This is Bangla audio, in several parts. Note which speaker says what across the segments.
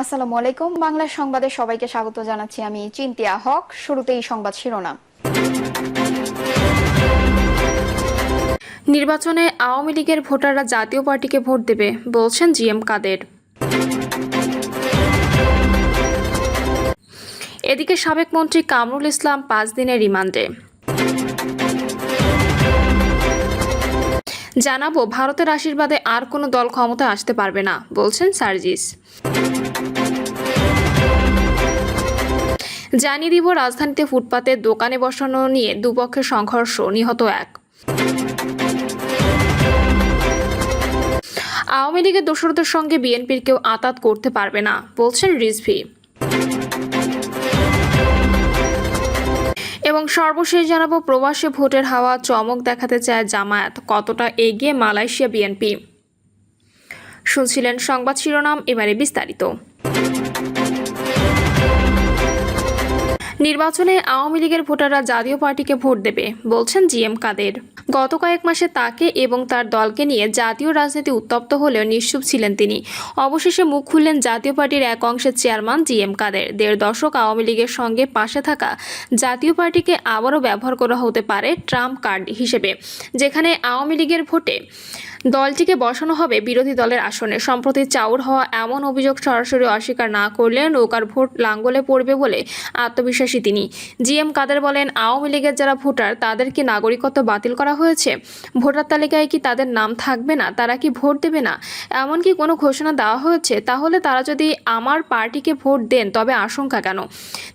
Speaker 1: আসসালামু আলাইকুম। বাংলা সংবাদে সবাইকে স্বাগত জানাচ্ছি আমি চিন্তিয়া হক। শুরুতেই সংবাদ শিরোনাম।
Speaker 2: নির্বাচনে আওয়ামী লীগের ভোটাররা জাতীয় পার্টিকে ভোট দেবে, বলছেন জিএম কাদের। এদিকে সাবেক মন্ত্রী কামরুল ইসলাম পাঁচ দিনের রিমান্ডে। জানাব, ভারতের আশীর্বাদে আর কোনো দল ক্ষমতায় আসতে পারবে না, বলছেন সার্জিস। জানিয়ে দিব, রাজধানীতে ফুটপাতে দোকানে বসানো নিয়ে দুপক্ষের সংঘর্ষ, নিহত এক। আওয়ামী লীগের দোসরদের সঙ্গে বিএনপির কেউ আতাত করতে পারবে না, বলছেন রিজভি। এবং সর্বশেষ জানাব, প্রবাসে ভোটের হাওয়া চমক দেখাতে চায় জামায়াত, কতটা এগিয়ে মালয়েশিয়া বিএনপি। শুনছিলেন সংবাদ শিরোনাম, এবারে বিস্তারিত। নির্বাচনে আওয়ামী লীগের ভোটাররা জাতীয় পার্টিকে ভোট দেবে, বলছেন জি এম কাদের। গত কয়েক মাসে তাকে এবং তার দলকে নিয়ে জাতীয় রাজনীতি উত্তপ্ত হলেও নিশ্চুপ ছিলেন তিনি। অবশেষে মুখ খুললেন জাতীয় পার্টির এক অংশের চেয়ারম্যান জিএম কাদের। দেড় দশক আওয়ামী লীগের সঙ্গে পাশে থাকা জাতীয় পার্টিকে আবারও ব্যবহার করা হতে পারে ট্রাম্প কার্ড হিসেবে, যেখানে আওয়ামী লীগের ভোটে দলটিকে বসানো হবে বিরোধী দলের আসনে। সম্প্রতি চাউর হওয়া এমন অভিযোগ সরাসরি অস্বীকার না করলে নৌকার ভোট লাঙ্গলে পড়বে বলে আত্মবিশ্বাসী তিনি। জিএম কাদের বলেন, আওয়ামী লীগের যারা ভোটার, তাদের কি নাগরিকত্ব বাতিল করা হয়েছে? ভোটার তালিকায় কি তাদের নাম থাকবে না? তারা কি ভোট দেবে না? এমন কি কোনো ঘোষণা দেওয়া হয়েছে? তাহলে তারা যদি আমার পার্টিকে ভোট দেন, তবে আশঙ্কা কেন?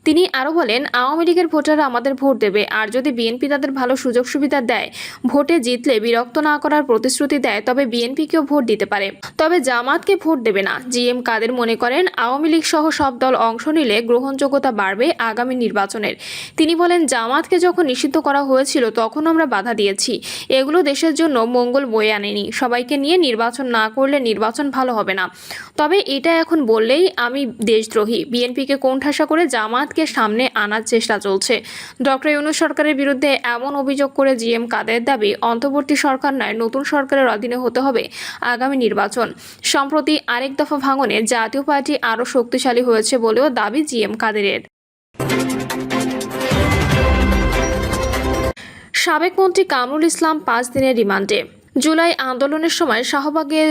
Speaker 2: তিনি আরও বলেন, আওয়ামী লীগের ভোটাররা আমাদের ভোট দেবে। আর যদি বিএনপি তাদের ভালো সুযোগ সুবিধা দেয়, ভোটে জিতলে বিরক্ত না করার প্রতিশ্রুতি দেয়। তবে বিএনপিকেও ভোট দিতে পারে। তবে জামাতকে ভোট দেবে না। জিএম কাদের মনে করেন, আওয়ামী লীগ সহ সব দল অংশ নিলে গ্রহণযোগ্যতা বাড়বে আগামী নির্বাচনের। তিনি বলেন, জামাতকে যখন নিষিদ্ধ করা হয়েছিল, তখন আমরা বাধা দিয়েছি। এগুলো দেশের জন্য মঙ্গল বয়ে আনেনি। সবাইকে নিয়ে নির্বাচন না করলে নির্বাচন ভালো হবে না। তবে এটা এখন বললেই আমি দেশদ্রোহী। বিএনপিকে কোণঠাসা করে জামাতকে সামনে আনার চেষ্টা চলছে। ডক্টর ইউনুস সরকারের বিরুদ্ধে এমন অভিযোগ করে জিএম কাদের দাবি, অন্তর্বর্তী সরকার নয়, নতুন সরকারের অধীনে হতে হবে আগামী নির্বাচন। সম্প্রতি আরেক দফা ভাঙনে জাতীয় পার্টি আরও শক্তিশালী হয়েছে বলেও দাবি জিএম কাদেরের। সাবেক মন্ত্রী কামরুল ইসলাম পাঁচ দিনের রিমান্ডে। জুলাই আন্দোলনের সময় শাহবাগে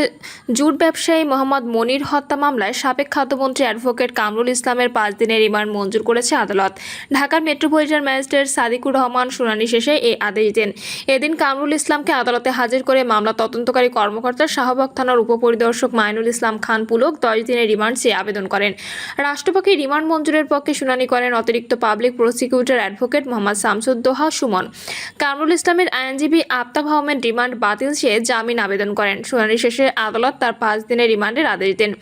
Speaker 2: জুট ব্যবসায়ী মোহাম্মদ মনির হত্যা মামলায় সাবেক খাদ্যমন্ত্রী অ্যাডভোকেট কামরুল ইসলামের পাঁচ দিনের রিমান্ড মঞ্জুর করেছে আদালত। ঢাকার মেট্রোপলিটন ম্যাজিস্ট্রেট সাদিকুর রহমান শুনানি শেষে এই আদেশ দেন। এদিন কামরুল ইসলামকে আদালতে হাজির করে মামলা তদন্তকারী কর্মকর্তা শাহবাগ থানার উপপরিদর্শক মাইনুল ইসলাম খান পুলক দশ দিনের রিমান্ড চেয়ে আবেদন করেন। রাষ্ট্রপক্ষে রিমান্ড মঞ্জুরের পক্ষে শুনানি করেন অতিরিক্ত public prosecutor advocate Mohammad Shamsuddoha Sumon. Kamrul ইসলামের আইনজীবী আফতাব আহমেদ রিমান্ড বাতিল চেয়ে জামিন আবেদন করেন। শুনানি শেষে আদালত তার পাঁচ দিনের রিমান্ডের আদেশ দেন।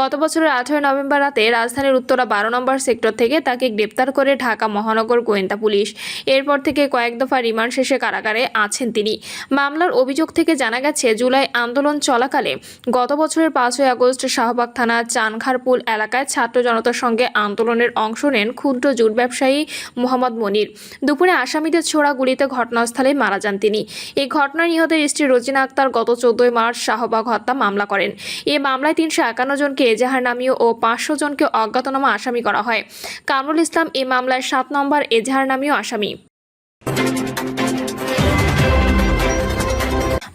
Speaker 2: গত বছরের আঠারো নভেম্বর রাতে রাজধানীর উত্তরা বারো নম্বর সেক্টর থেকে তাকে গ্রেপ্তার করে ঢাকা মহানগর গোয়েন্দা পুলিশ। এরপর থেকে কয়েক দফা রিমান্ড শেষে কারাগারে আছেন তিনি। মামলার অভিযোগ থেকে জানা গেছে, জুলাই আন্দোলন চলাকালে গত বছরের পাঁচই আগস্ট শাহবাগ থানা চানখারপুল এলাকায় ছাত্র জনতার সঙ্গে আন্দোলনের অংশ নেন ক্ষুদ্র জুট ব্যবসায়ী মোহাম্মদ মনির। দুপুরে আসামিদের ছোড়া গুলিতে ঘটনাস্থলে মারা যান তিনি। এই ঘটনায় নিহতের স্ত্রী রোজিনা আক্তার গত চোদ্দই মার্চ শাহবাগ হত্যা মামলা করেন। এ মামলায় তিনশো একান্ন জনকে এজাহার নামীয় ও পাঁচশো জনকে অজ্ঞাতনামা আসামি করা হয়। কামরুল ইসলাম এ মামলায় সাত নম্বর এজাহার নামীয় আসামি।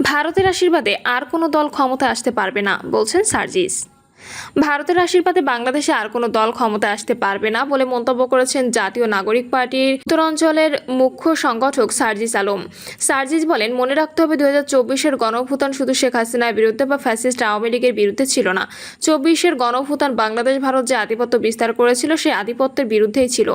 Speaker 2: ভারতের আশীর্বাদে আর কোনো দল ক্ষমতা আসতে পারবে না, বলছেন সার্জিস। ভারতের আশীর্বাদে বাংলাদেশে আর কোনো দল ক্ষমতায় আসতে পারবে না বলে মন্তব্য করেছেন জাতীয় নাগরিক পার্টির উত্তরাঞ্চলের মুখ্য সংগঠক সার্জিস আলম। সার্জিস বলেন, মনে রাখতে হবে দু হাজার চব্বিশের গণভূতান শুধু শেখ হাসিনার বিরুদ্ধে বা ফ্যাসিস্ট আওয়ামী লীগের বিরুদ্ধে ছিল না। চব্বিশের গণভূতান বাংলাদেশ, ভারত যে আধিপত্য বিস্তার করেছিল সেই আধিপত্যের বিরুদ্ধেই ছিল।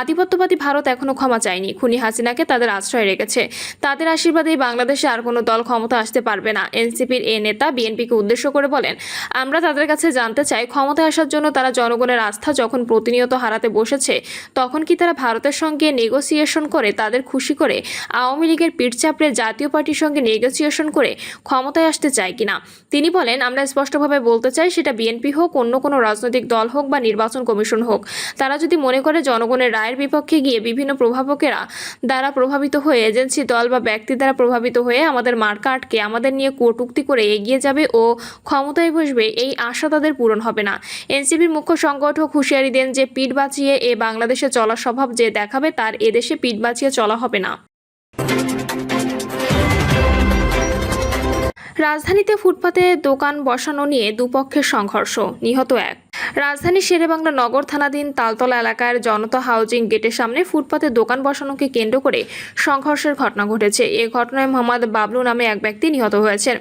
Speaker 2: আধিপত্যবাদী ভারত এখনও ক্ষমা চায়নি। খুনি হাসিনাকে তাদের আশ্রয় রেখেছে। তাদের আশীর্বাদেই বাংলাদেশে আর কোনো দল ক্ষমতা আসতে পারবে না। এনসিপির এ নেতা বিএনপিকে উদ্দেশ্য করে বলেন, আমরা তাদের কাছে জানতে চাই ক্ষমতায় আসার জন্য তারা জনগণের আস্থা যখন প্রতিনিয়ত হারাতে বসেছে, তখন কি তারা ভারতের সঙ্গে নেগোসিয়েশন করে, তাদের খুশি করে, আওয়ামী লীগের পিঠ চাপড়ে জাতীয় পার্টির সঙ্গে নেগোসিয়েশন করে ক্ষমতায় আসতে চায় কিনা? তিনি বলেন, আমরা স্পষ্টভাবে বলতে চাই, সেটা বিএনপি হোক, অন্য কোনো রাজনৈতিক দল হোক বা নির্বাচন কমিশন হোক। তারা যদি মনে করে জনগণের রায়ের বিপক্ষে গিয়ে বিভিন্ন প্রভাবকেরা দ্বারা প্রভাবিত হয়ে, এজেন্সি দল বা ব্যক্তি দ্বারা প্রভাবিত হয়ে আমাদের মার্কা আটকে, আমাদের নিয়ে কটুক্তি করে এগিয়ে যাবে ও ক্ষমতায় বসবে, এই আশা তাদের তাদের পূরণ হবে না। এনসিপির মুখ্য সংগঠক হুঁশিয়ারি দেন যে পিঠ বাঁচিয়ে এ বাংলাদেশে চলা স্বভাব যে দেখাবে তার এদেশে পিঠ বাঁচিয়ে চলা হবে না। রাজধানীতে ফুটপাতে দোকান বসানো নিয়ে দুপক্ষের সংঘর্ষ, নিহত এক। রাজধানীর শেরেবাংলা নগর থানাধীন তালতলা এলাকার জনতা হাউজিং গেটের সামনে ফুটপাতে দোকান বসানোকে কেন্দ্র করে সংঘর্ষের ঘটনা ঘটেছে। এ ঘটনায় মোহাম্মদ বাবলু নামে এক ব্যক্তি নিহত হয়েছেন।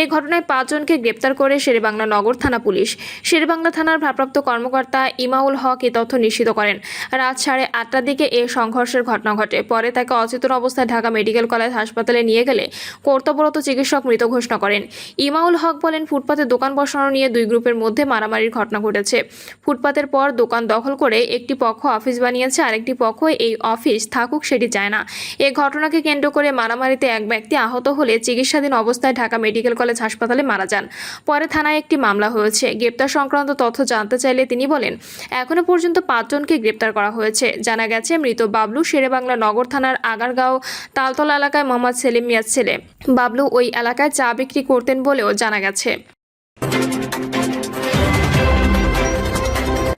Speaker 2: এই ঘটনায় পাঁচজনকে গ্রেপ্তার করে শেরেবাংলা নগর থানা পুলিশ। শেরেবাংলা থানার ভারপ্রাপ্ত কর্মকর্তা ইমাউল হক এ তথ্য নিশ্চিত করেন। রাত সাড়ে আটটার দিকে এ সংঘর্ষের ঘটনা ঘটে। পরে তাকে অচেতন অবস্থায় ঢাকা মেডিকেল কলেজ হাসপাতালে নিয়ে গেলে কর্তব্যরত চিকিৎসক মৃত ঘোষণা করেন। ইমাউল হক বলেন, ফুটপাতে দোকান বসানো নিয়ে দুই গ্রুপের মধ্যে মারামারির ঘটনা ঘটেছে। ফুটপাতের পর দোকান দখল করে একটি পক্ষ অফিস বানিয়েছে, আরেকটি পক্ষ এই অফিস থাকুক সেটি চায় না। এ ঘটনাকে কেন্দ্র করে মারামারিতে এক ব্যক্তি আহত হলে চিকিৎসাধীন অবস্থায় ঢাকা মেডিকেল কলেজ হাসপাতালে মারা যান। পরে থানায় একটি মামলা হয়েছে। গ্রেপ্তার সংক্রান্ত তথ্য জানতে চাইলে তিনি বলেন, এখনও পর্যন্ত পাঁচজনকে গ্রেপ্তার করা হয়েছে। জানা গেছে, মৃত বাবলু শেরেবাংলা নগর থানার আগারগাঁও তালতলা এলাকায় মোহাম্মদ সেলিম মিয়াজ ছেলে। বাবলু ওই এলাকায় চা বিক্রি করতেন বলেও জানা গেছে।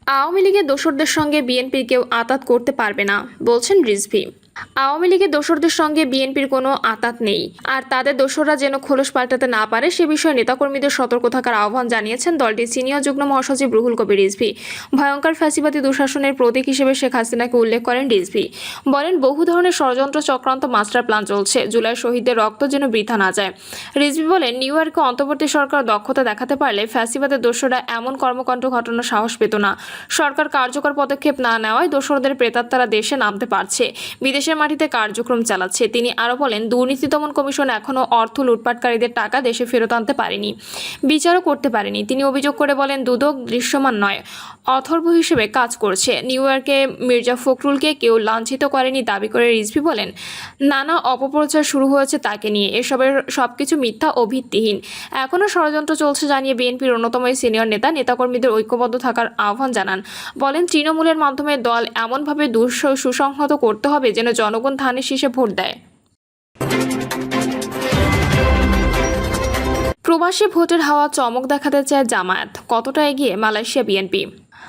Speaker 2: আওয়ামী লীগের দোসরদের সঙ্গে বিএনপির কেউ আতাত করতে পারবে না বলছেন রিজভি। আওয়ামী লীগের দোসরদের সঙ্গে বিএনপির কোনো আতাত নেই। আর তাদের দোসররা যেন খোলস পাল্টাতে না পারে, সে বিষয়ে নেতাকর্মীদের সতর্ক থাকার আহ্বান জানিয়েছেন দলটির সিনিয়র যুগ্ম মহাসচিব রুহুল কবির রিজভি। ভয়ঙ্কর ফ্যাসিবাদী দুঃশাসনের প্রতীক হিসেবে শেখ হাসিনাকে উল্লেখ করেন রিজভি। বলেন, বহু ধরনের ষড়যন্ত্র চক্রান্ত মাস্টার প্ল্যান চলছে, জুলাই শহীদদের রক্ত যেন বৃথা না যায়। রিজভি বলেন, নিউ ইয়র্কে অন্তর্বর্তী সরকার দক্ষতা দেখাতে পারলে ফ্যাসিবাদের দোসররা এমন কর্মকাণ্ড ঘটানোর সাহস পেত না। সরকার কার্যকর পদক্ষেপ না নেওয়ায় দোসরদের প্রেতাত্মারা দেশে নামতে পারছে। বিদেশের মাটিতে কার্যক্রম চালাচ্ছে। তিনি আরও বলেন, দুর্নীতি দমন কমিশন এখনও অর্থ লুটপাটকারীদের টাকা দেশে ফেরত আনতে পারেনি, বিচারও করতে পারেনি। তিনি অভিযোগ করে বলেন, দুদক দৃশ্যমান নয়, অথর্ব হিসেবে কাজ করছে। নিউ ইয়র্কে মির্জা ফখরুলকে কেউ লাঞ্ছিত করেনি দাবি করে রিজভি বলেন, নানা অপপ্রচার শুরু হয়েছে তাকে নিয়ে। এসবের সবকিছু মিথ্যা ও ভিত্তিহীন। এখনও ষড়যন্ত্র চলছে জানিয়ে বিএনপির অন্যতম সিনিয়র নেতা, নেতাকর্মীদের ঐক্যবদ্ধ থাকার আহ্বান জানান। বলেন, তৃণমূলের মাধ্যমে দল এমনভাবে দুঃস সুসংহত করতে হবে যেন জনগণ ধানের শীষে ভোট দেয়। প্রবাসী ভোটের হাওয়া চমক দেখাতে চায় জামায়াত। কতটা এগিয়ে মালয়েশিয়া বিএনপি?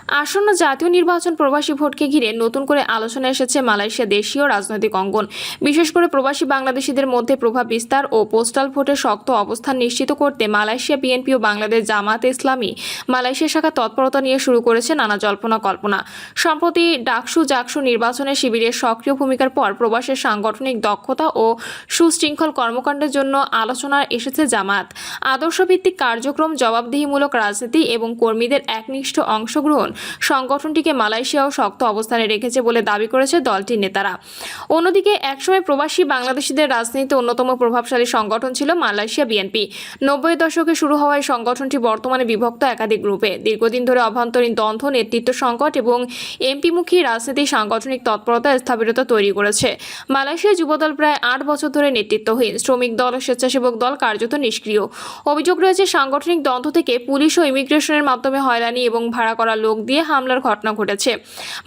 Speaker 2: আসন্ন জাতীয় নির্বাচন প্রবাসী ভোটকে ঘিরে নতুন করে আলোচনা এসেছে মালয়েশিয়া দেশীয় রাজনৈতিক অঙ্গন। বিশেষ করে প্রবাসী বাংলাদেশিদের মধ্যে প্রভাব বিস্তার ও পোস্টাল ভোটের শক্ত অবস্থান নিশ্চিত করতে মালয়েশিয়া বিএনপি ও বাংলাদেশ জামায়াতে ইসলামী মালয়েশিয়া শাখা তৎপরতা নিয়ে শুরু করেছে নানা জল্পনা কল্পনা। সম্প্রতি ডাকসু জাকসু নির্বাচনে শিবিরের সক্রিয় ভূমিকার পর প্রবাসের সাংগঠনিক দক্ষতা ও সুশৃঙ্খল কর্মকাণ্ডের জন্য আলোচনা এসেছে জামাত। আদর্শভিত্তিক কার্যক্রম জবাবদিহিমূলক রাজনীতি এবং কর্মীদের একনিষ্ঠ অংশগ্রহণ সংগঠনটিকে মালয়েশিয়াও শক্ত অবস্থানে রেখেছে বলে দাবি করেছে দলটির নেতারা। অন্যদিকে, একসময় প্রবাসী বাংলাদেশিদের রাজনীতিতে অন্যতম প্রভাবশালী সংগঠন ছিল মালয়েশিয়া বিএনপি। নব্বই দশকে শুরু হওয়া এই সংগঠনটি বর্তমানে বিভক্ত একাধিক গ্রুপে দীর্ঘদিন ধরে অভ্যন্তরীণ দ্বন্দ্ব, নেতৃত্ব সংকট এবং এমপিমুখী রাজনীতি সাংগঠনিক তৎপরতা, স্থবিরতা তৈরি করেছে। মালয়েশিয়া যুবদল প্রায় আট বছর ধরে নেতৃত্বহীন। শ্রমিক দল ও স্বেচ্ছাসেবক দল কার্যত নিষ্ক্রিয়। অভিযোগ রয়েছে, সাংগঠনিক দ্বন্দ্ব থেকে পুলিশ ও ইমিগ্রেশনের মাধ্যমে হয়রানি এবং ভাড়া করা লোক দিয়ে হামলার ঘটনা ঘটেছে।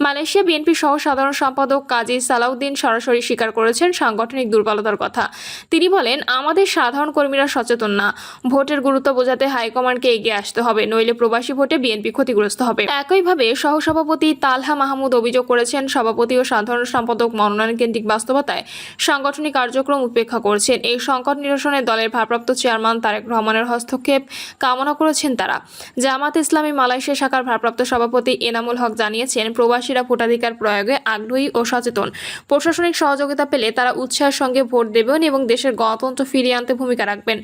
Speaker 2: মালয়েশিয়া বিএনপি সহ সাধারণ সম্পাদক কাজী সালাউদ্দিন সরাসরি স্বীকার করেছেন সাংগঠনিক দুর্বলতার কথা। তিনি বলেন, আমাদের সাধারণ কর্মীরা সচেতন না। ভোটের গুরুত্ব বোঝাতে হাইকমান্ডকে এগিয়ে আসতে হবে, নইলে প্রবাসী ভোটে বিএনপি ক্ষতিগ্রস্ত হবে। একইভাবে সহসভাপতি তালহা মাহমুদ অভিযোগ করেছেন, সভাপতি ও সাধারণ সম্পাদক মনোনয়ন কেন্দ্রিক বাস্তবতায় সাংগঠনিক কার্যক্রম উপেক্ষা করছেন। এই সংকট নিরসনে দলের ভারপ্রাপ্ত চেয়ারম্যান তারেক রহমানের হস্তক্ষেপ কামনা করেছেন তারা। জামাত ইসলামী মালয়েশিয়া শাখার ভারপ্রাপ্ত সভাপতি এনামুল হক জানিয়েছেন, প্রবাসীরা ভোটাধিকার প্রয়োগে আগ্রহী ও সচেতন। প্রশাসনিক সহযোগিতা পেলে তারা উৎসাহের সঙ্গে ভোট দেবেন এবং দেশের গণতন্ত্র ফিরিয়ে আনতে ভূমিকা রাখবেন।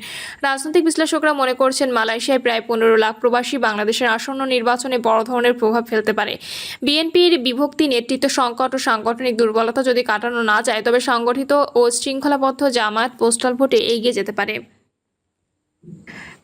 Speaker 2: রাজনৈতিক বিশ্লেষকরা মনে করছেন, মালয়েশিয়ায় প্রায় পনেরো লাখ প্রবাসী বাংলাদেশের আসন্ন নির্বাচনে বড় ধরনের প্রভাব ফেলতে পারে। বিএনপির বিভক্তি নেতৃত্ব সংকট ও সাংগঠনিক দুর্বলতা যদি কাটানো না যায়, তবে সংগঠিত ও শৃঙ্খলাবদ্ধ জামায়াত পোস্টাল ভোটে এগিয়ে যেতে পারে।